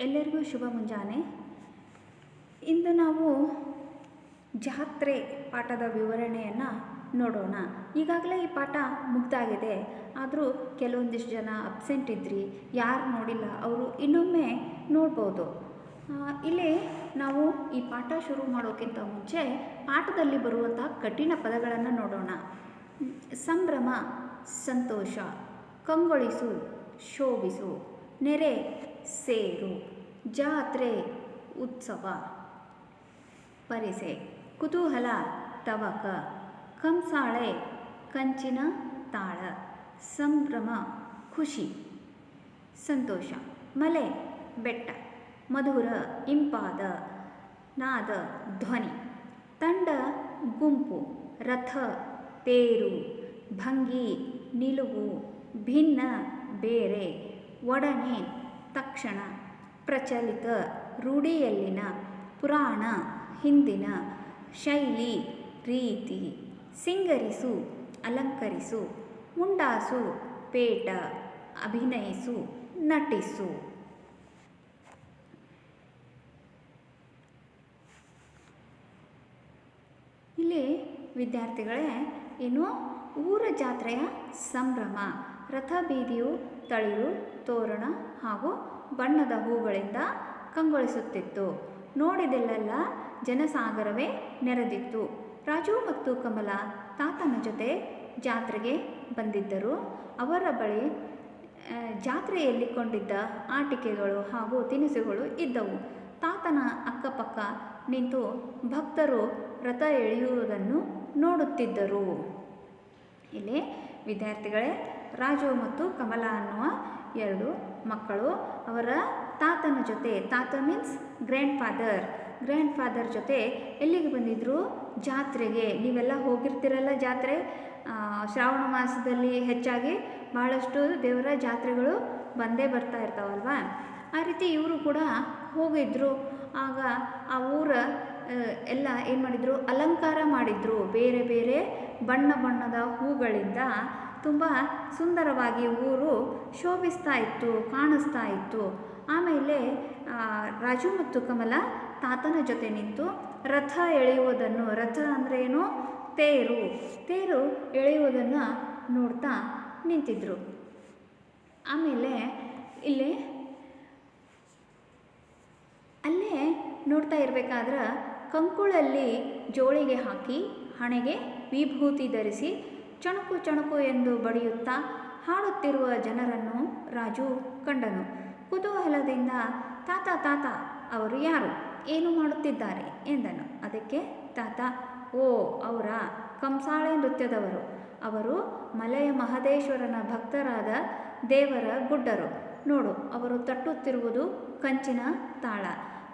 ಎಲ್ಲರಿಗೂ ಶುಭ ಮುಂಜಾನೆ. ಇಂದು ನಾವು ಜಾತ್ರೆ ಪಾಠದ ವಿವರಣೆಯನ್ನು ನೋಡೋಣ. ಈಗಾಗಲೇ ಈ ಪಾಠ ಮುಗ್ದಾಗಿದೆ. ಆದರೂ ಕೆಲವೊಂದಿಷ್ಟು ಜನ ಅಬ್ಸೆಂಟ್ ಇದ್ರಿ, ಯಾರು ನೋಡಿಲ್ಲ ಅವರು ಇನ್ನೊಮ್ಮೆ ನೋಡ್ಬೋದು. ಇಲ್ಲಿ ನಾವು ಈ ಪಾಠ ಶುರು ಮಾಡೋಕ್ಕಿಂತ ಮುಂಚೆ ಪಾಠದಲ್ಲಿ ಬರುವಂಥ ಕಠಿಣ ಪದಗಳನ್ನು ನೋಡೋಣ. ಸಂಭ್ರಮ, ಸಂತೋಷ, ಕಂಗೊಳಿಸು, ಶೋಭಿಸು, ನೆರೆ ಸೇರು. ಜಾತ್ರೆ, ಉತ್ಸವ. ಪರಿಸೆ. ಕುತೂಹಲ, ತವಕ. ಕಂಸಾಳೆ, ಕಂಚಿನ ತಾಳ. ಸಂಭ್ರಮ, ಖುಷಿ. ಸಂತೋಷ. ಮಲೆ, ಬೆಟ್ಟ. ಮಧುರ, ಇಂಪಾದ. ನಾದ, ಧ್ವನಿ. ತಂಡ, ಗುಂಪು. ರಥ, ತೇರು. ಭಂಗಿ, ನಿಲುವು. ಭಿನ್ನ, ಬೇರೆ. ಒಡನೆ. ತಕ್ಷಣ ಪ್ರಚಲಿತ ರೂಢಿಯಲ್ಲಿನ ಪುರಾಣ, ಹಿಂದಿನ ಶೈಲಿ, ರೀತಿ, ಸಿಂಗರಿಸು, ಅಲಂಕರಿಸು ಮುಂಡಾಸು ಪೇಟ, ಅಭಿನಯಿಸು, ನಟಿಸು. ಇಲ್ಲಿ ವಿದ್ಯಾರ್ಥಿಗಳೇ, ಏನು? ಊರ ಜಾತ್ರೆಯ ಸಂಭ್ರಮ ರಥ ಬೀದಿಯು ತಳಿರು, ತೋರಣ ಹಾಗೂ ಬಣ್ಣದ ಹೂಗಳಿಂದ ಕಂಗೊಳಿಸುತ್ತಿತ್ತು. ನೋಡಿದೆಲ್ಲೆಲ್ಲ ಜನಸಾಗರವೇ ನೆರೆದಿತ್ತು. ರಾಜು ಮತ್ತು ಕಮಲ ತಾತನ ಜೊತೆ ಜಾತ್ರೆಗೆ ಬಂದಿದ್ದರು. ಅವರ ಬಳಿ ಜಾತ್ರೆಯಲ್ಲಿ ಕೊಂಡಿದ್ದ ಆಟಿಕೆಗಳು ಹಾಗೂ ತಿನಿಸುಗಳು ಇದ್ದವು. ತಾತನ ಅಕ್ಕಪಕ್ಕ ನಿಂತು ಭಕ್ತರು ರಥ ಎಳೆಯುವುದನ್ನು ನೋಡುತ್ತಿದ್ದರು. ಇಲ್ಲಿ ವಿದ್ಯಾರ್ಥಿಗಳೇ ರಾಜು ಮತ್ತು ಕಮಲ ಅನ್ನುವ ಎರಡು ಮಕ್ಕಳು. ಅವರ ತಾತನ ಜೊತೆ, ತಾತ means grandfather grandfather ಜೊತೆ ಎಲ್ಲಿಗೆ ಬಂದಿದ್ದರು ಜಾತ್ರೆಗೆ. ನೀವೆಲ್ಲ ಹೋಗಿರ್ತೀರಲ್ಲ ಜಾತ್ರೆ? ಶ್ರಾವಣ ಮಾಸದಲ್ಲಿ ಹೆಚ್ಚಾಗಿ ಬಹಳಷ್ಟು ದೇವರ ಜಾತ್ರೆಗಳು ಬಂದೇ ಬರ್ತಾ ಇರ್ತಾವಲ್ವಾ? ಆ ರೀತಿ ಇವರು ಕೂಡ ಹೋಗಿದ್ದರು ಆಗ ಆ ಊರ ಎಲ್ಲ ಏನು ಮಾಡಿದರು? ಅಲಂಕಾರ ಮಾಡಿದರು. ಬೇರೆ ಬೇರೆ ಬಣ್ಣ ಬಣ್ಣದ ಹೂಗಳಿಂದ ತುಂಬ ಸುಂದರವಾಗಿ ಊರು ಶೋಭಿಸ್ತಾ ಇತ್ತು, ಕಾಣಿಸ್ತಾ ಇತ್ತು. ಆಮೇಲೆ ರಾಜು ಮತ್ತು ಕಮಲ ತಾತನ ಜೊತೆ ನಿಂತು ರಥ ಎಳೆಯುವುದನ್ನು, ರಥ ಅಂದರೆ ಏನು? ತೇರು. ತೇರು ಎಳೆಯುವುದನ್ನು ನೋಡ್ತಾ ನಿಂತಿದ್ರು. ಆಮೇಲೆ ಇಲ್ಲಿ ಅಲ್ಲೇ ನೋಡ್ತಾ ಇರಬೇಕಾದ್ರೆ ಕಂಕುಳಲ್ಲಿ ಜೋಳಿಗೆ ಹಾಕಿ ಹಣೆಗೆ ವಿಭೂತಿ ಧರಿಸಿ ಚಣಕು ಚಣಕು ಎಂದು ಬಡಿಯುತ್ತಾ ಹಾಡುತ್ತಿರುವ ಜನರನ್ನು ರಾಜು ಕಂಡನು. ಕುತೂಹಲದಿಂದ, ತಾತ ತಾತ, ಅವರು ಯಾರು? ಏನು ಮಾಡುತ್ತಿದ್ದಾರೆ? ಎಂದನು. ಅದಕ್ಕೆ, ತಾತ, ಓ, ಅವರ ಕಂಸಾಳೆ ನೃತ್ಯದವರು. ಅವರು ಮಲೆಯ ಮಹದೇಶ್ವರನ ಭಕ್ತರಾದ ದೇವರ ಗುಡ್ಡರು. ನೋಡು, ಅವರು ತಟ್ಟುತ್ತಿರುವುದು ಕಂಚಿನ ತಾಳ.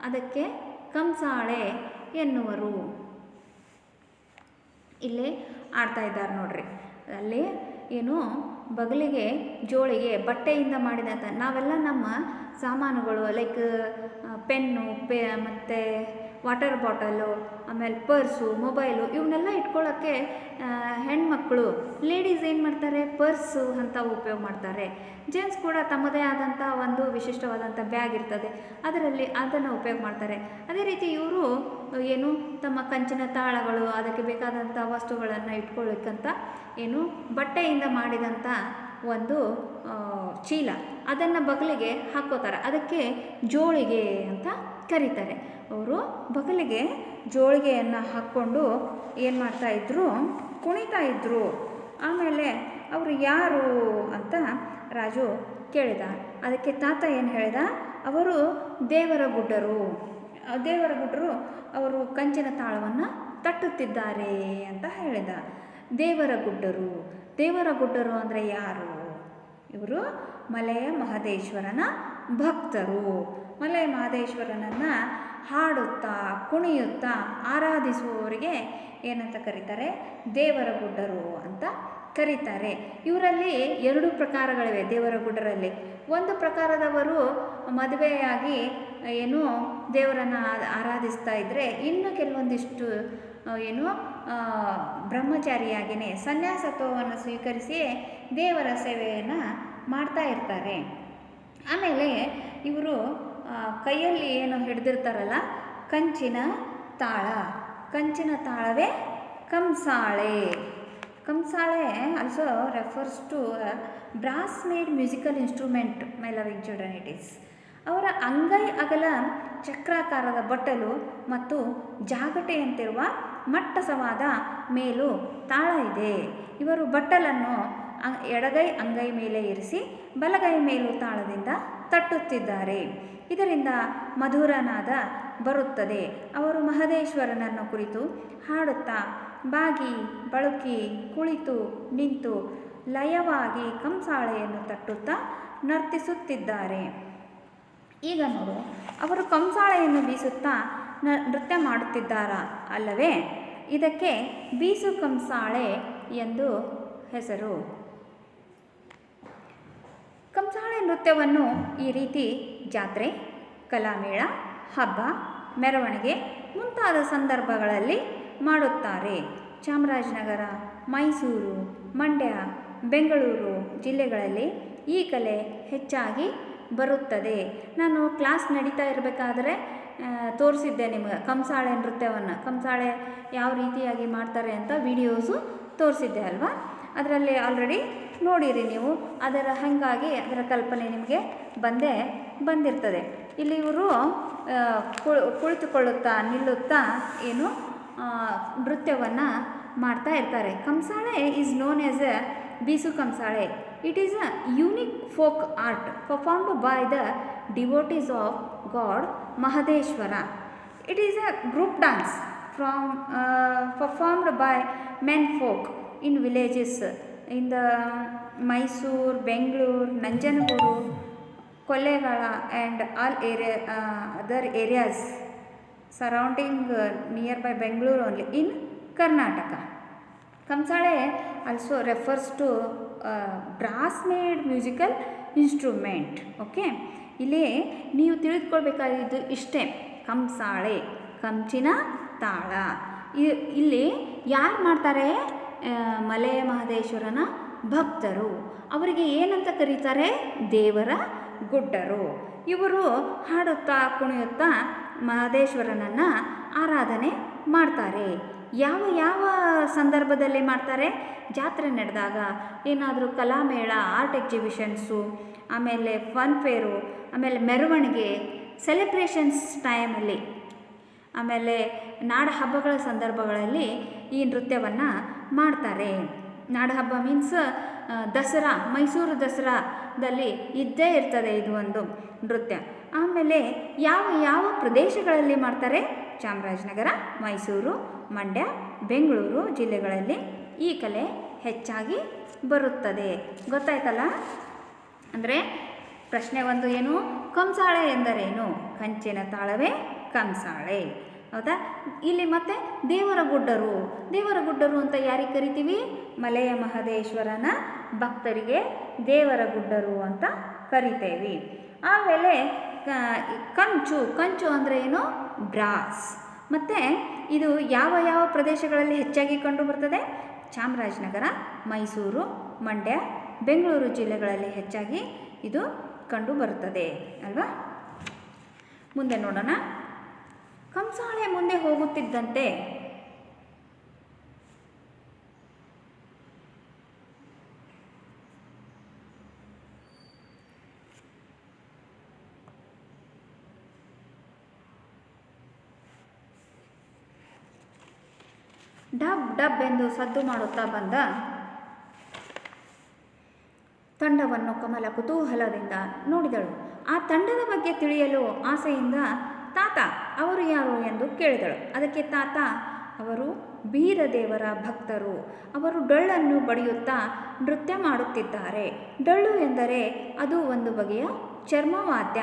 ಅದಕ್ಕೆ, ಕಂಸಾಳೆ ಎನ್ನುವರು. ಇಲ್ಲೇ ಆಡ್ತಾ ಇದ್ದಾರೆ ನೋಡ್ರಿ. ಅಲ್ಲಿ ಏನು ಬಗಲಿಗೆ, ಜೋಳಿಗೆ, ಬಟ್ಟೆಯಿಂದ ಮಾಡಿದಂಥ ನಾವೆಲ್ಲ ನಮ್ಮ ಸಾಮಾನುಗಳು ಲೈಕ್ ಪೆನ್ನು, ಪೆ, ಮತ್ತು ವಾಟರ್ ಬಾಟಲು, ಆಮೇಲೆ ಪರ್ಸು, ಮೊಬೈಲು ಇವನ್ನೆಲ್ಲ ಇಟ್ಕೊಳ್ಳೋಕ್ಕೆ ಹೆಣ್ಮಕ್ಕಳು ಲೇಡೀಸ್ ಏನು ಮಾಡ್ತಾರೆ? ಪರ್ಸು ಅಂತ ಉಪಯೋಗ ಮಾಡ್ತಾರೆ. ಜೆಂಟ್ಸ್ ಕೂಡ ತಮ್ಮದೇ ಆದಂಥ ಒಂದು ವಿಶಿಷ್ಟವಾದಂಥ ಬ್ಯಾಗ್ ಇರ್ತದೆ. ಅದರಲ್ಲಿ ಅದನ್ನು ಉಪಯೋಗ ಮಾಡ್ತಾರೆ. ಅದೇ ರೀತಿ ಇವರು ಏನು ತಮ್ಮ ಕಂಚಿನ ತಾಳಗಳು, ಅದಕ್ಕೆ ಬೇಕಾದಂಥ ವಸ್ತುಗಳನ್ನು ಇಟ್ಕೊಳ್ಳಿಕ್ಕಂತ ಏನು ಬಟ್ಟೆಯಿಂದ ಮಾಡಿದಂಥ ಒಂದು ಚೀಲ. ಅದನ್ನು ಬಗಲಿಗೆ ಹಾಕೋತಾರೆ ಅದಕ್ಕೆ ಜೋಳಿಗೆ ಅಂತ ಕರೀತಾರೆ. ಅವರು ಬಗಲಿಗೆ ಜೋಳಿಗೆಯನ್ನು ಹಾಕ್ಕೊಂಡು ಏನು ಮಾಡ್ತಾ ಇದ್ರು, ಕುಣಿತಾ ಇದ್ದರು ಆಮೇಲೆ ಅವರು ಯಾರು ಅಂತ ರಾಜು ಕೇಳಿದ. ಅದಕ್ಕೆ ತಾತ ಏನು ಹೇಳಿದ, ಅವರು ದೇವರ ಗುಡ್ಡರು. ದೇವರ ಗುಡ್ಡರು ಅವರು ಕಂಚಿನ ತಾಳವನ್ನು ತಟ್ಟುತ್ತಿದ್ದಾರೆ ಅಂತ ಹೇಳಿದ. ದೇವರ ಗುಡ್ಡರು. ದೇವರ ಗುಡ್ಡರು ಅಂದರೆ ಯಾರು? ಇವರು ಮಲೆಯ ಮಹದೇಶ್ವರನ ಭಕ್ತರು. ಮಲೆಯ ಮಹದೇಶ್ವರನನ್ನು ಹಾಡುತ್ತಾ, ಕುಣಿಯುತ್ತಾ ಆರಾಧಿಸುವವರಿಗೆ ಏನಂತ ಕರೀತಾರೆ? ದೇವರ ಗುಡ್ಡರು ಅಂತ ಕರೀತಾರೆ. ಇವರಲ್ಲಿ ಎರಡು ಪ್ರಕಾರಗಳಿವೆ ದೇವರ ಗುಡ್ಡರಲ್ಲಿ ಒಂದು ಪ್ರಕಾರದವರು ಮದುವೆಯಾಗಿ ಏನು ದೇವರನ್ನು ಆರಾಧಿಸ್ತಾ ಇದ್ದರೆ ಇನ್ನು ಕೆಲವೊಂದಿಷ್ಟು ಏನು ಬ್ರಹ್ಮಚಾರಿಯಾಗಿಯೇ ಸನ್ಯಾಸತ್ವವನ್ನು ಸ್ವೀಕರಿಸಿ ದೇವರ ಸೇವೆಯನ್ನು ಮಾಡ್ತಾ ಇರ್ತಾರೆ. ಆಮೇಲೆ ಇವರು ಕೈಯಲ್ಲಿ ಏನು ಹಿಡ್ದಿರ್ತಾರಲ್ಲ? ಕಂಚಿನ ತಾಳ. ಕಂಚಿನ ತಾಳವೇ Kamsale. Kamsale also refers to brass made musical instrument my loving children it is ಅವರ ಅಂಗೈ ಅಗಲ ಚಕ್ರಾಕಾರದ ಬಟ್ಟಲು ಮತ್ತು ಜಾಗಟೆಯಂತಿರುವ ಮಟ್ಟಸವಾದ ಮೇಲು ತಾಳ ಇದೆ. ಇವರು ಬಟ್ಟಲನ್ನು ಎಡಗೈ, ಅಂಗೈ ಮೇಲೆ ಇರಿಸಿ ಬಲಗೈ ಮೇಲು ತಾಳದಿಂದ ತಟ್ಟುತ್ತಿದ್ದಾರೆ. ಇದರಿಂದ ಮಧುರನಾದ ಬರುತ್ತದೆ. ಅವರು ಮಹದೇಶ್ವರನನ್ನು ಕುರಿತು ಹಾಡುತ್ತಾ, ಬಾಗಿ, ಬಳುಕಿ, ಕುಳಿತು, ನಿಂತು, ಲಯವಾಗಿ ಕಂಸಾಳೆಯನ್ನು ತಟ್ಟುತ್ತಾ ನರ್ತಿಸುತ್ತಿದ್ದಾರೆ. ಈಗ ನೋಡು, ಅವರು ಕಂಸಾಳೆಯನ್ನು ಬೀಸುತ್ತಾ ನೃತ್ಯ ಮಾಡುತ್ತಿದ್ದಾರಾ ಅಲ್ಲವೇ? ಇದಕ್ಕೆ ಬೀಸು ಕಂಸಾಳೆ ಎಂದು ಹೆಸರು. ಕಂಸಾಳೆ ನೃತ್ಯವನ್ನು ಈ ರೀತಿ ಜಾತ್ರೆ, ಕಲಾಮೇಳ, ಹಬ್ಬ, ಮೆರವಣಿಗೆ ಮುಂತಾದ ಸಂದರ್ಭಗಳಲ್ಲಿ ಮಾಡುತ್ತಾರೆ. ಚಾಮರಾಜನಗರ, ಮೈಸೂರು, ಮಂಡ್ಯ, ಬೆಂಗಳೂರು ಜಿಲ್ಲೆಗಳಲ್ಲಿ ಈ ಕಲೆ ಹೆಚ್ಚಾಗಿ ಬರುತ್ತದೆ. ನಾನು ಕ್ಲಾಸ್ ನಡೀತಾ ಇರಬೇಕಾದ್ರೆ ತೋರಿಸಿದ್ದೆ ನಿಮಗೆ ಕಂಸಾಳೆ ನೃತ್ಯವನ್ನು. ಕಂಸಾಳೆ ಯಾವ ರೀತಿಯಾಗಿ ಮಾಡ್ತಾರೆ ಅಂತ ವಿಡಿಯೋಸು ತೋರಿಸಿದ್ದೆ ಅಲ್ವಾ? ಅದರಲ್ಲಿ ಆಲ್ರೆಡಿ ನೋಡಿರಿ ನೀವು. ಅದರ ಹಾಗಾಗಿ ಅದರ ಕಲ್ಪನೆ ನಿಮಗೆ ಬಂದೇ. ಬಂದಿರ್ತದೆ. ಇಲ್ಲಿ ಇವರು ಕುಳಿತುಕೊಳ್ಳುತ್ತಾ, ನಿಲ್ಲುತ್ತಾ ಏನು ನೃತ್ಯವನ್ನು ಮಾಡ್ತಾ ಇರ್ತಾರೆ. Kamsale is known as a Beesu Kamsale. It is a unique folk art performed by the devotees of god Mahadeshwara it is a group dance from performed by men folk in villages in the Mysuru Bengaluru Nanjangud Kollegal and all area other areas surrounding near by Bengaluru only in Karnataka Kamsale also refers to brass made musical instrument okay ಇಲ್ಲಿ ನೀವು ತಿಳಿದುಕೊಳ್ಬೇಕಾಗಿದ್ದು ಇಷ್ಟೇ. ಕಂಸಾಳೆ ಕಂಚಿನ ತಾಳ ಇಲ್ಲಿ ಯಾರು ಮಾಡ್ತಾರೆ? ಮಲೆ ಮಹದೇಶ್ವರನ ಭಕ್ತರು. ಅವರಿಗೆ ಏನಂತ ಕರೀತಾರೆ? ದೇವರ ಗುಡ್ಡರು. ಇವರು ಹಾಡುತ್ತಾ ಕುಣಿಯುತ್ತಾ ಮಹದೇಶ್ವರನನ್ನು ಆರಾಧನೆ ಮಾಡ್ತಾರೆ. ಯಾವ ಯಾವ ಸಂದರ್ಭದಲ್ಲಿ ಮಾಡ್ತಾರೆ? ಜಾತ್ರೆ ನಡೆದಾಗ ಏನಾದರೂ ಕಲಾಮೇಳ, ಆರ್ಟ್ ಎಕ್ಸಿಬಿಷನ್ಸು, ಆಮೇಲೆ ಫನ್ ಫೇರು ಆಮೇಲೆ ಮೆರವಣಿಗೆ ಸೆಲೆಬ್ರೇಷನ್ಸ್ ಟೈಮಲ್ಲಿ ಆಮೇಲೆ ನಾಡ ಹಬ್ಬಗಳ ಸಂದರ್ಭಗಳಲ್ಲಿ ಈ ನೃತ್ಯವನ್ನು ಮಾಡ್ತಾರೆ. ನಾಡ ಹಬ್ಬ ಮೀನ್ಸ್ ದಸರಾ, ಮೈಸೂರು ದಸರಾದಲ್ಲಿ ಇದ್ದೇ ಇರ್ತದೆ ಇದು ಒಂದು ನೃತ್ಯ. ಆಮೇಲೆ ಯಾವ ಯಾವ ಪ್ರದೇಶಗಳಲ್ಲಿ ಮಾಡ್ತಾರೆ? ಚಾಮರಾಜನಗರ, ಮೈಸೂರು, ಮಂಡ್ಯ, ಬೆಂಗಳೂರು ಜಿಲ್ಲೆಗಳಲ್ಲಿ ಈ ಕಲೆ ಹೆಚ್ಚಾಗಿ ಬರುತ್ತದೆ. ಗೊತ್ತಾಯ್ತಲ್ಲ? ಅಂದರೆ ಪ್ರಶ್ನೆ ಒಂದು ಏನು? ಕಂಸಾಳೆ ಎಂದರೇನು? ಕಂಚಿನ ತಾಳವೇ, ಕಂಸಾಳೆ. ಹೌದಾ? ಇಲ್ಲಿ ಮತ್ತೆ ದೇವರ ಗುಡ್ಡರು. ದೇವರ ಗುಡ್ಡರು ಅಂತ ಯಾರಿಗೆ ಕರಿತೀವಿ? ಮಲೆಯ ಮಹದೇಶ್ವರನ ಭಕ್ತರಿಗೆ ದೇವರ ಗುಡ್ಡರು ಅಂತ ಕರಿತೇವೆ. ಆಮೇಲೆ ಕಂಚು. ಕಂಚು ಅಂದರೆ ಏನು? ಬ್ರಾಸ್. ಮತ್ತು ಇದು ಯಾವ ಯಾವ ಪ್ರದೇಶಗಳಲ್ಲಿ ಹೆಚ್ಚಾಗಿ ಕಂಡು ಬರ್ತದೆ? ಚಾಮರಾಜನಗರ, ಮೈಸೂರು, ಮಂಡ್ಯ, ಬೆಂಗಳೂರು ಜಿಲ್ಲೆಗಳಲ್ಲಿ ಹೆಚ್ಚಾಗಿ ಇದು ಕಂಡು ಬರುತ್ತದೆ. ಅಲ್ವಾ? ಮುಂದೆ ನೋಡೋಣ. ಕಂಸಾಳೆ ಮುಂದೆ ಹೋಗುತ್ತಿದ್ದಂತೆ ಡಬ್ ಡಬ್ ಎಂದು ಸದ್ದು ಮಾಡುತ್ತಾ ಬಂದ ತಂಡವನ್ನು ಕಮಲ ಕುತೂಹಲದಿಂದ ನೋಡಿದಳು. ಆ ತಂಡದ ಬಗ್ಗೆ ತಿಳಿಯಲು ಆಸೆಯಿಂದ, ತಾತ ಅವರು ಯಾರು ಎಂದು ಕೇಳಿದಳು. ಅದಕ್ಕೆ ತಾತ, ಅವರು ಬೀರದೇವರ ಭಕ್ತರು. ಅವರು ಡೊಳ್ಳನ್ನು ಬಡಿಯುತ್ತಾ ನೃತ್ಯ ಮಾಡುತ್ತಿದ್ದಾರೆ. ಡೊಳ್ಳು ಎಂದರೆ ಅದು ಒಂದು ಬಗೆಯ ಚರ್ಮವಾದ್ಯ.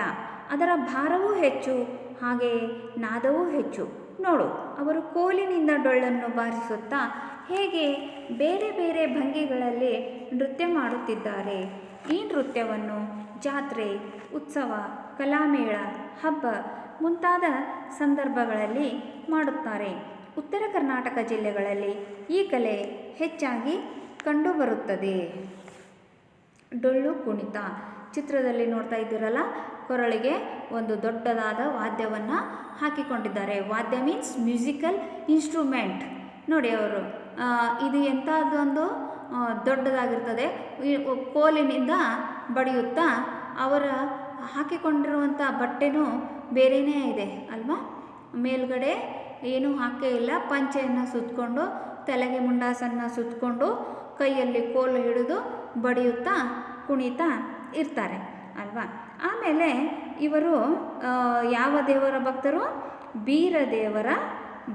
ಅದರ ಭಾರವೂ ಹೆಚ್ಚು, ಹಾಗೆ ನಾದವೂ ಹೆಚ್ಚು. ನೋಡು, ಅವರು ಕೋಲಿನಿಂದ ಡೊಳ್ಳನ್ನು ಬಾರಿಸುತ್ತಾ ಹೇಗೆ ಬೇರೆ ಬೇರೆ ಭಂಗಿಗಳಲ್ಲಿ ನೃತ್ಯ ಮಾಡುತ್ತಿದ್ದಾರೆ. ಈ ನೃತ್ಯವನ್ನು ಜಾತ್ರೆ, ಉತ್ಸವ, ಕಲಾಮೇಳ, ಹಬ್ಬ ಮುಂತಾದ ಸಂದರ್ಭಗಳಲ್ಲಿ ಮಾಡುತ್ತಾರೆ. ಉತ್ತರ ಕರ್ನಾಟಕ ಜಿಲ್ಲೆಗಳಲ್ಲಿ ಈ ಕಲೆ ಹೆಚ್ಚಾಗಿ ಕಂಡುಬರುತ್ತದೆ. ಡೊಳ್ಳು ಕುಣಿತ. ಚಿತ್ರದಲ್ಲಿ ನೋಡ್ತಾ ಇದ್ದೀರಲ್ಲ, ಕೊರಳಿಗೆ ಒಂದು ದೊಡ್ಡದಾದ ವಾದ್ಯವನ್ನು ಹಾಕಿಕೊಂಡಿದ್ದಾರೆ. ವಾದ್ಯ ಮೀನ್ಸ್ ಮ್ಯೂಸಿಕಲ್ ಇನ್ಸ್ಟ್ರೂಮೆಂಟ್ ನೋಡಿ ಅವರು ಇದು ಎಂಥದ್ದೊಂದು ದೊಡ್ಡದಾಗಿರ್ತದೆ. ಕೋಲಿನಿಂದ ಬಡಿಯುತ್ತಾ ಅವರ ಹಾಕಿಕೊಂಡಿರುವಂಥ ಬಟ್ಟೆನೂ ಬೇರೆಯೇ ಇದೆ, ಅಲ್ವಾ? ಮೇಲ್ಗಡೆ ಏನೂ ಹಾಕೇ ಇಲ್ಲ. ಪಂಚೆಯನ್ನು ಸುತ್ತಕೊಂಡು ತಲೆಗೆ ಮುಂಡಾಸನ್ನು ಸುತ್ತಕೊಂಡು ಕೈಯಲ್ಲಿ ಕೋಲು ಹಿಡಿದು ಬಡಿಯುತ್ತಾ, ಕುಣಿತಾ ಇರ್ತಾರೆ, ಅಲ್ವಾ? ಆಮೇಲೆ ಇವರು ಯಾವ ದೇವರ ಭಕ್ತರು? ಬೀರದೇವರ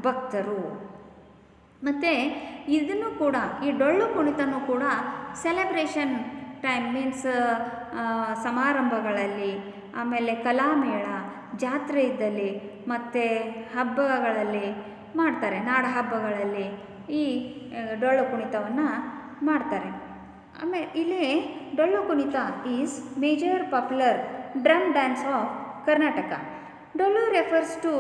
ಭಕ್ತರು. ಮತ್ತು ಇದನ್ನು ಕೂಡ, ಈ ಡೊಳ್ಳು ಕುಣಿತನೂ ಕೂಡ ಸೆಲೆಬ್ರೇಷನ್ ಟೈಮ್ ಮೀನ್ಸ್ ಸಮಾರಂಭಗಳಲ್ಲಿ, ಆಮೇಲೆ ಕಲಾಮೇಳ ಜಾತ್ರೆ ಇದ್ದಲ್ಲಿ ಮತ್ತು ಹಬ್ಬಗಳಲ್ಲಿ ಮಾಡ್ತಾರೆ, ನಾಡ ಹಬ್ಬಗಳಲ್ಲಿ ಈ ಡೊಳ್ಳು ಕುಣಿತವನ್ನು ಮಾಡ್ತಾರೆ. ಆಮೇಲೆ ಇಲ್ಲಿ Dollu Kunitha is major popular drum dance of Karnataka Dollu refers to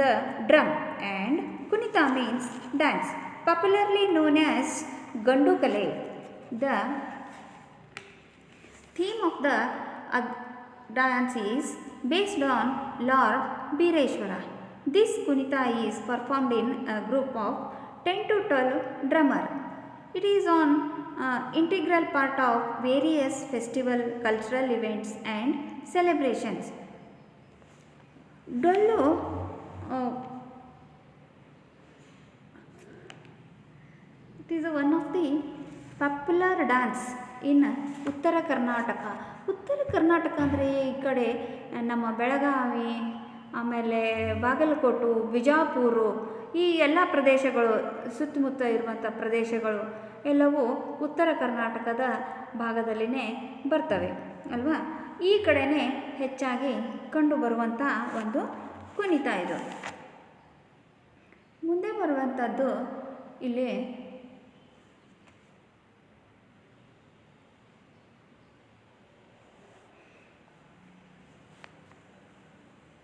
the drum and Kunitha means dance popularly known as ಗಂಡು ಕಲೆ. The theme of the dance is based on Lord Bireshwara. This Kunita is performed in a group of 10 to 12 drummer. It is on uh, integral part of various festival cultural events and celebrations. Dollu uh, it is one of the popular dance in Uttara Karnataka ಉತ್ತರ ಕರ್ನಾಟಕ ಅಂದರೆ ಈ ಕಡೆ, ನಮ್ಮ ಬೆಳಗಾವಿ, ಆಮೇಲೆ ಬಾಗಲಕೋಟು, ಬಿಜಾಪುರ, ಈ ಎಲ್ಲ ಪ್ರದೇಶಗಳು, ಸುತ್ತಮುತ್ತ ಇರುವಂಥ ಪ್ರದೇಶಗಳು ಎಲ್ಲವೂ ಉತ್ತರ ಕರ್ನಾಟಕದ ಭಾಗದಲ್ಲಿನೇ ಬರ್ತವೆ, ಅಲ್ವಾ? ಈ ಕಡೆಯೇ ಹೆಚ್ಚಾಗಿ ಕಂಡುಬರುವಂಥ ಒಂದು ಕುಣಿತ ಇದು. ಮುಂದೆ ಬರುವಂಥದ್ದು ಇಲ್ಲಿ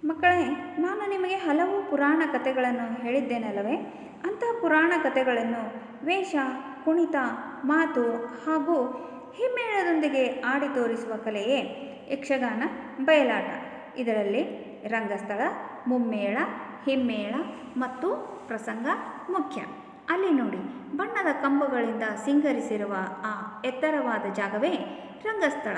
ಮಕ್ಕಳೇ ನಾನು ನಿಮಗೆ ಹಲವು ಪುರಾಣ ಕಥೆಗಳನ್ನು ಹೇಳಿದ್ದೇನಲ್ಲವೇ? ಅಂತಹ ಪುರಾಣ ಕಥೆಗಳನ್ನು ವೇಷ, ಕುಣಿತ, ಮಾತು ಹಾಗೂ ಹಿಮ್ಮೇಳದೊಂದಿಗೆ ಆಡಿ ತೋರಿಸುವ ಕಲೆಯೇ ಯಕ್ಷಗಾನ, ಬಯಲಾಟ. ಇದರಲ್ಲಿ ರಂಗಸ್ಥಳ, ಮುಮ್ಮೇಳ, ಹಿಮ್ಮೇಳ ಮತ್ತು ಪ್ರಸಂಗ ಮುಖ್ಯ. ಅಲ್ಲಿ ನೋಡಿ, ಬಣ್ಣದ ಕಂಬಗಳಿಂದ ಸಿಂಗರಿಸಿರುವ ಆ ಎತ್ತರವಾದ ಜಾಗವೇ ರಂಗಸ್ಥಳ.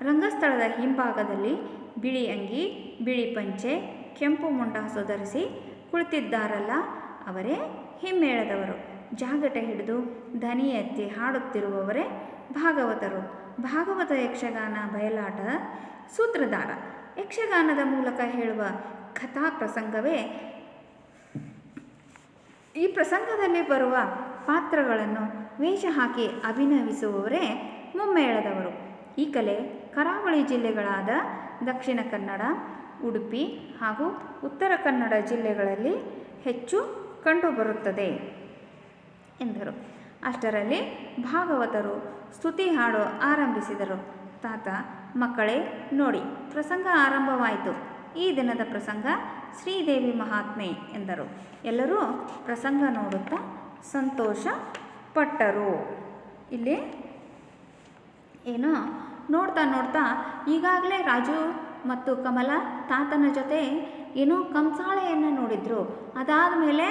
ರಂಗಸ್ಥಳದ ಹಿಂಭಾಗದಲ್ಲಿ ಬಿಳಿ ಅಂಗಿ, ಬಿಳಿ ಪಂಚೆ ಕೆಂಪು ಮುಂಡಾಸು ಧರಿಸಿ ಕುಳಿತಿದ್ದಾರಲ್ಲ, ಅವರೇ ಹಿಮ್ಮೇಳದವರು. ಜಾಗಟ ಹಿಡಿದು ಧನಿ ಎತ್ತಿ ಹಾಡುತ್ತಿರುವವರೇ ಭಾಗವತರು. ಭಾಗವತ ಯಕ್ಷಗಾನ ಬಯಲಾಟ ಸೂತ್ರಧಾರ. ಯಕ್ಷಗಾನದ ಮೂಲಕ ಹೇಳುವ ಕಥಾ ಪ್ರಸಂಗವೇ ಈ ಪ್ರಸಂಗದಲ್ಲಿ ಬರುವ ಪಾತ್ರಗಳನ್ನು ವೇಷ ಹಾಕಿ ಅಭಿನಯಿಸುವವರೇ ಮುಮ್ಮೇಳದವರು. ಈ ಕಲೆ ಕರಾವಳಿ ಜಿಲ್ಲೆಗಳಾದ ದಕ್ಷಿಣ ಕನ್ನಡ ಉಡುಪಿ ಹಾಗೂ ಉತ್ತರ ಕನ್ನಡ ಜಿಲ್ಲೆಗಳಲ್ಲಿ ಹೆಚ್ಚು ಕಂಡುಬರುತ್ತದೆ ಎಂದರು. ಅಷ್ಟರಲ್ಲಿ ಭಾಗವತರು ಸ್ತುತಿ ಹಾಡು ಆರಂಭಿಸಿದರು. ತಾತ, ಮಕ್ಕಳೇ, ನೋಡಿ, ಪ್ರಸಂಗ ಆರಂಭವಾಯಿತು. ಈ ದಿನದ ಪ್ರಸಂಗ ಶ್ರೀದೇವಿ ಮಹಾತ್ಮೆ ಎಂದರು. ಎಲ್ಲರೂ ಪ್ರಸಂಗ ನೋಡುತ್ತಾ ಸಂತೋಷ ಪಟ್ಟರು. ಇಲ್ಲಿ ಏನು ನೋಡ್ತಾ ನೋಡ್ತಾ ಈಗಾಗಲೇ ರಾಜು ಮತ್ತು ಕಮಲ ತಾತನ ಜೊತೆ ಏನೋ ಕಂಸಾಳೆಯನ್ನು ನೋಡಿದ್ರು. ಅದಾದ ಮೇಲೆ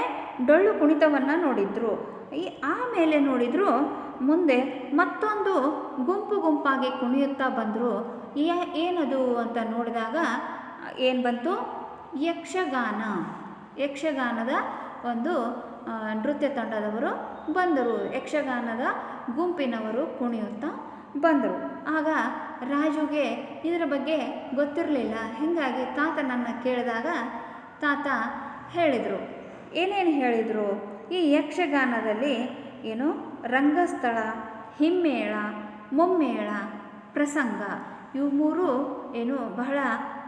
ಡೊಳ್ಳು ಕುಣಿತವನ್ನು ನೋಡಿದ್ರು. ಈ ಆಮೇಲೆ ನೋಡಿದ್ರು ಮುಂದೆ ಮತ್ತೊಂದು ಗುಂಪು ಗುಂಪಾಗಿ ಕುಣಿಯುತ್ತಾ ಬಂದರು. ಏನದು ಅಂತ ನೋಡಿದಾಗ ಏನು ಬಂತು? ಯಕ್ಷಗಾನ. ಯಕ್ಷಗಾನದ ಒಂದು ನೃತ್ಯ ತಂಡದವರು ಬಂದರು. ಯಕ್ಷಗಾನದ ಗುಂಪಿನವರು ಕುಣಿಯುತ್ತಾ ಬಂದರು. ಆಗ ರಾಜುಗೆ ಇದರ ಬಗ್ಗೆ ಗೊತ್ತಿರಲಿಲ್ಲ. ಹೀಗಾಗಿ ತಾತನನ್ನು ಕೇಳಿದಾಗ ತಾತ ಹೇಳಿದರು. ಏನೇನು ಹೇಳಿದರು? ಈ ಯಕ್ಷಗಾನದಲ್ಲಿ ಏನು? ರಂಗಸ್ಥಳ, ಹಿಮ್ಮೇಳ, ಮೊಮ್ಮೇಳ, ಪ್ರಸಂಗ. ಇವು ಮೂರು ಏನು ಬಹಳ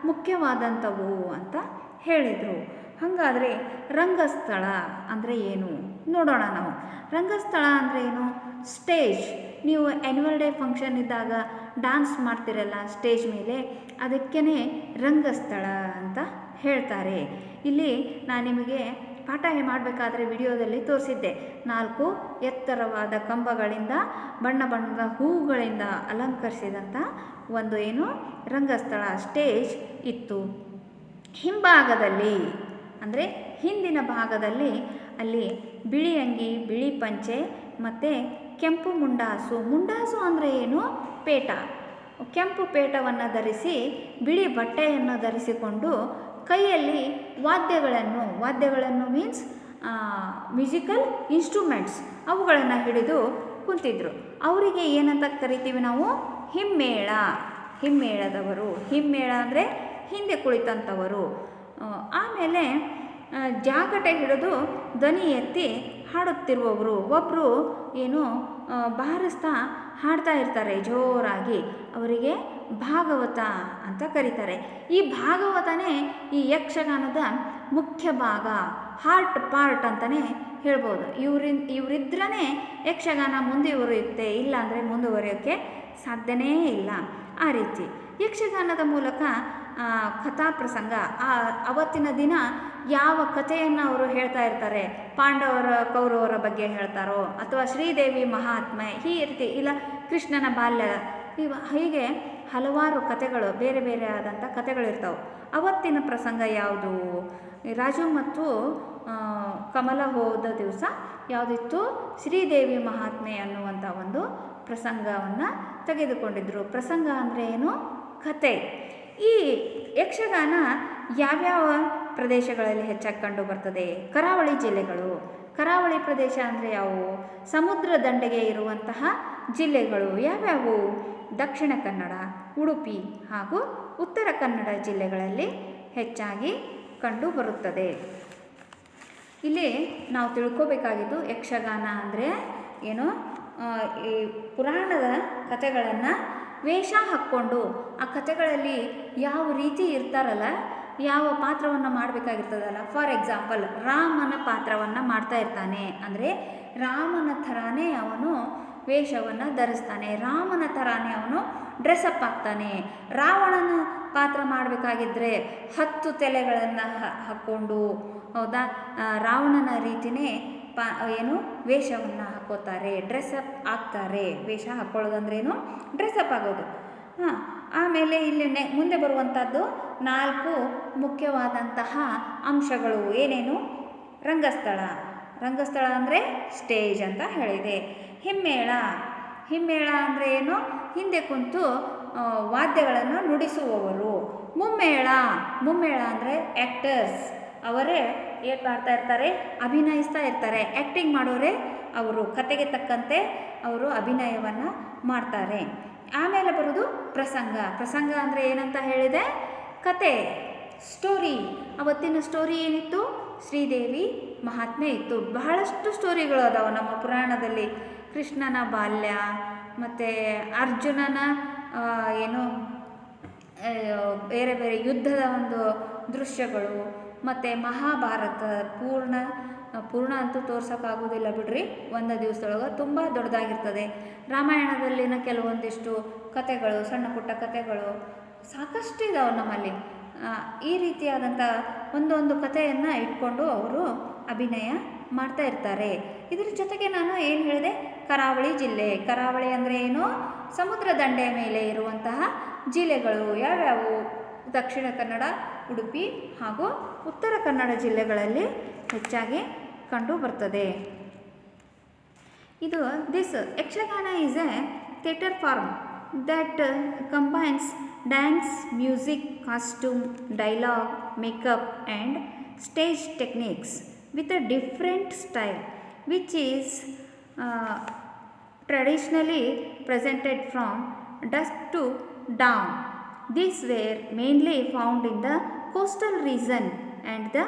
ಮುಖ್ಯವಾದಂಥವು ಅಂತ ಹೇಳಿದರು. ಹಾಗಾದರೆ ರಂಗಸ್ಥಳ ಅಂದರೆ ಏನು? ನೋಡೋಣ ನಾವು. ರಂಗಸ್ಥಳ ಅಂದರೆ ಏನು? ಸ್ಟೇಜ್. ನೀವು ಆ್ಯನ್ಯುವಲ್ ಡೇ ಫಂಕ್ಷನ್ ಇದ್ದಾಗ ಡ್ಯಾನ್ಸ್ ಮಾಡ್ತಿರಲ್ಲ ಸ್ಟೇಜ್ ಮೇಲೆ ಅದಕ್ಕೇ ರಂಗಸ್ಥಳ ಅಂತ ಹೇಳ್ತಾರೆ. ಇಲ್ಲಿ ನಾನು ನಿಮಗೆ ಪಾಠ ಮಾಡಬೇಕಾದ್ರೆ ವಿಡಿಯೋದಲ್ಲಿ ತೋರಿಸಿದ್ದೆ. ನಾಲ್ಕು ಎತ್ತರವಾದ ಕಂಬಗಳಿಂದ, ಬಣ್ಣ ಬಣ್ಣದ ಹೂವುಗಳಿಂದ ಅಲಂಕರಿಸಿದಂಥ ಒಂದು ಏನು ರಂಗಸ್ಥಳ ಸ್ಟೇಜ್ ಇತ್ತು. ಹಿಂಭಾಗದಲ್ಲಿ, ಅಂದರೆ ಹಿಂದಿನ ಭಾಗದಲ್ಲಿ ಅಲ್ಲಿ ಬಿಳಿ ಅಂಗಿ, ಬಿಳಿ ಪಂಚೆ ಮತ್ತು ಕೆಂಪು ಮುಂಡಾಸು. ಮುಂಡಾಸು ಅಂದರೆ ಏನು? ಪೇಟ. ಕೆಂಪು ಪೇಟವನ್ನು ಧರಿಸಿ, ಬಿಳಿ ಬಟ್ಟೆಯನ್ನು ಧರಿಸಿಕೊಂಡು ಕೈಯಲ್ಲಿ ವಾದ್ಯಗಳನ್ನು ವಾದ್ಯಗಳನ್ನು ಮೀನ್ಸ್ ಮ್ಯೂಸಿಕಲ್ ಇನ್ಸ್ಟ್ರೂಮೆಂಟ್ಸ್ ಅವುಗಳನ್ನು ಹಿಡಿದು ಕುಂತಿದ್ರು. ಅವರಿಗೆ ಏನಂತ ಕರಿತೀವಿ ನಾವು? ಹಿಮ್ಮೇಳ. ಹಿಮ್ಮೇಳದವರು. ಹಿಮ್ಮೇಳ ಅಂದರೆ ಹಿಂದೆ ಕುಳಿತಂಥವರು ಆಮೇಲೆ ಜಾಗಟೆ ಹಿಡಿದು ಧ್ವನಿ ಎತ್ತಿ ಹಾಡುತ್ತಿರುವವರು. ಒಬ್ಬರು ಏನು ಬಾರಿಸ್ತಾ ಹಾಡ್ತಾ ಇರ್ತಾರೆ, ಜೋರಾಗಿ ಅವರಿಗೆ ಭಾಗವತ ಅಂತ ಕರೀತಾರೆ. ಈ ಭಾಗವತನೇ ಈ ಯಕ್ಷಗಾನದ ಮುಖ್ಯ ಭಾಗ ಹಾರ್ಟ್ ಪಾರ್ಟ್ ಅಂತಲೇ ಹೇಳ್ಬೋದು. ಇವ್ರಿ ಇವರಿದ್ರೇ ಯಕ್ಷಗಾನ ಮುಂದುವರಿಯುತ್ತೆ, ಇಲ್ಲ ಅಂದರೆ ಮುಂದುವರಿಯೋಕ್ಕೆ ಸಾಧ್ಯನೇ ಇಲ್ಲ. ಆ ರೀತಿ ಯಕ್ಷಗಾನದ ಮೂಲಕ ಕಥಾ ಪ್ರಸಂಗ, ಆ ಅವತ್ತಿನ ದಿನ ಯಾವ ಕಥೆಯನ್ನು ಅವರು ಹೇಳ್ತಾ ಇರ್ತಾರೆ? ಪಾಂಡವರ ಕೌರವರ ಬಗ್ಗೆ ಹೇಳ್ತಾರೋ? ಅಥವಾ ಶ್ರೀದೇವಿ ಮಹಾತ್ಮೆ, ಈ ರೀತಿ, ಇಲ್ಲ ಕೃಷ್ಣನ ಬಾಲ್ಯ, ಇವ ಹೀಗೆ ಹಲವಾರು ಕಥೆಗಳು, ಬೇರೆ ಬೇರೆ ಆದಂಥ ಕಥೆಗಳಿರ್ತಾವೆ ಅವತ್ತಿನ ಪ್ರಸಂಗ ಯಾವುದು? ರಾಜು ಮತ್ತು ಕಮಲ ಹೋದ ದಿವಸ ಯಾವುದಿತ್ತು? ಶ್ರೀದೇವಿ ಮಹಾತ್ಮೆ ಅನ್ನುವಂಥ ಒಂದು ಪ್ರಸಂಗವನ್ನು ತೆಗೆದುಕೊಂಡಿದ್ದರು ಪ್ರಸಂಗ ಅಂದರೆ ಏನು? ಕತೆ. ಈ ಯಕ್ಷಗಾನ ಯಾವ್ಯಾವ ಪ್ರದೇಶಗಳಲ್ಲಿ ಹೆಚ್ಚಾಗಿ ಕಂಡು ಬರ್ತದೆ ಕರಾವಳಿ ಜಿಲ್ಲೆಗಳು. ಕರಾವಳಿ ಪ್ರದೇಶ ಅಂದರೆ ಯಾವುವು? ಸಮುದ್ರ ದಂಡೆಗೆ ಇರುವಂತಹ ಜಿಲ್ಲೆಗಳು ಯಾವ್ಯಾವು? ದಕ್ಷಿಣ ಕನ್ನಡ, ಉಡುಪಿ ಹಾಗೂ ಉತ್ತರ ಕನ್ನಡ ಜಿಲ್ಲೆಗಳಲ್ಲಿ ಹೆಚ್ಚಾಗಿ ಕಂಡು ಬರುತ್ತದೆ ಇಲ್ಲಿ ನಾವು ತಿಳ್ಕೋಬೇಕಾಗಿದ್ದು ಯಕ್ಷಗಾನ ಅಂದರೆ ಏನು? ಈ ಪುರಾಣದ ಕಥೆಗಳನ್ನು ವೇಷ ಹಾಕ್ಕೊಂಡು ಆ ಕಥೆಗಳಲ್ಲಿ ಯಾವ ರೀತಿ ಇರ್ತಾರಲ್ಲ, ಯಾವ ಪಾತ್ರವನ್ನು ಮಾಡಬೇಕಾಗಿರ್ತದಲ್ಲ. ಫಾರ್ ಎಕ್ಸಾಂಪಲ್ ರಾಮನ ಪಾತ್ರವನ್ನು ಮಾಡ್ತಾ ಇರ್ತಾನೆ. ಅಂದರೆ ರಾಮನ ಥರಾನೇ ಅವನು ವೇಷವನ್ನು ಧರಿಸ್ತಾನೆ. ರಾಮನ ಥರಾನೇ ಅವನು ಡ್ರೆಸ್ಅಪ್ ಆಗ್ತಾನೆ. ರಾವಣನ ಪಾತ್ರ ಮಾಡಬೇಕಾಗಿದ್ದರೆ ಹತ್ತು ತಲೆಗಳನ್ನು ಹಾಕ್ಕೊಂಡು, ಹೌದಾ? ರಾವಣನ ರೀತಿನೇ ಪಾ, ಏನು, ವೇಷವನ್ನು ಹಾಕೋತಾರೆ ಡ್ರೆಸ್ಅಪ್ ಆಗ್ತಾರೆ. ವೇಷ ಹಾಕ್ಕೊಳ್ಳೋದಂದ್ರೇನು ಡ್ರೆಸ್ಅಪ್ ಆಗೋದು. ಹಾಂ, ಆಮೇಲೆ ಇಲ್ಲಿ ನೆ, ಮುಂದೆ ಬರುವಂಥದ್ದು ನಾಲ್ಕು ಮುಖ್ಯವಾದಂತಹ ಅಂಶಗಳು. ಏನೇನು? ರಂಗಸ್ಥಳ. ರಂಗಸ್ಥಳ ಅಂದರೆ ಸ್ಟೇಜ್ ಅಂತ ಹೇಳಿದೆ. ಹಿಮ್ಮೇಳ. ಹಿಮ್ಮೇಳ ಅಂದರೆ ಏನು? ಹಿಂದೆ ಕುಂತು ವಾದ್ಯಗಳನ್ನು ನುಡಿಸುವವರು. ಮುಮ್ಮೇಳ. ಮುಮ್ಮೇಳ ಅಂದರೆ ಆ್ಯಕ್ಟರ್ಸ್ ಅವರೇ ಏನು ಮಾಡ್ತಾ ಇರ್ತಾರೆ? ಅಭಿನಯಿಸ್ತಾ ಇರ್ತಾರೆ. ಆ್ಯಕ್ಟಿಂಗ್ ಮಾಡೋರೇ ಅವರು. ಕತೆಗೆ ತಕ್ಕಂತೆ ಅವರು ಅಭಿನಯವನ್ನು ಮಾಡ್ತಾರೆ. ಆಮೇಲೆ ಬರೋದು ಪ್ರಸಂಗ. ಪ್ರಸಂಗ ಅಂದರೆ ಏನಂತ ಹೇಳಿದೆ? ಕತೆ ಸ್ಟೋರಿ ಅವತ್ತಿನ ಸ್ಟೋರಿ ಏನಿತ್ತು? ಶ್ರೀದೇವಿ ಮಹಾತ್ಮೆ ಇತ್ತು. ಬಹಳಷ್ಟು ಸ್ಟೋರಿಗಳು ಅದಾವೆ ನಮ್ಮ ಪುರಾಣದಲ್ಲಿ. ಕೃಷ್ಣನ ಬಾಲ್ಯ, ಮತ್ತು ಅರ್ಜುನನ ಏನು ಬೇರೆ ಬೇರೆ ಯುದ್ಧದ ಒಂದು ದೃಶ್ಯಗಳು ಮತ್ತು ಮಹಾಭಾರತ ಪೂರ್ಣ ಪೂರ್ಣ ಅಂತೂ ತೋರ್ಸೋಕ್ಕಾಗೋದಿಲ್ಲ ಬಿಡ್ರಿ. ಒಂದು ದಿವಸದೊಳಗೆ ತುಂಬ ದೊಡ್ಡದಾಗಿರ್ತದೆ. ರಾಮಾಯಣದಲ್ಲಿನ ಕೆಲವೊಂದಿಷ್ಟು ಕತೆಗಳು ಸಣ್ಣ ಪುಟ್ಟ ಕತೆಗಳು ಸಾಕಷ್ಟು ಇದಾವೆ ನಮ್ಮಲ್ಲಿ. ಈ ರೀತಿಯಾದಂಥ ಒಂದೊಂದು ಕಥೆಯನ್ನು ಇಟ್ಕೊಂಡು ಅವರು ಅಭಿನಯ ಮಾಡ್ತಾ ಇರ್ತಾರೆ. ಇದ್ರ ಜೊತೆಗೆ ನಾನು ಏನು ಹೇಳಿದೆ? ಕರಾವಳಿ ಜಿಲ್ಲೆ. ಕರಾವಳಿ ಅಂದರೆ ಏನು? ಸಮುದ್ರ ದಂಡೆಯ ಮೇಲೆ ಇರುವಂತಹ ಜಿಲ್ಲೆಗಳು ಯಾವ್ಯಾವು? ದಕ್ಷಿಣ ಕನ್ನಡ, ಉಡುಪಿ ಹಾಗೂ ಉತ್ತರ ಕನ್ನಡ ಜಿಲ್ಲೆಗಳಲ್ಲಿ ಹೆಚ್ಚಾಗಿ ಕಂಡು ಬರ್ತದೆ ಇದು this Yakshagana is a theatre form that combines dance music costume dialogue makeup and stage techniques with a different style which is traditionally presented from dusk to dawn. These were mainly found in the coastal region and the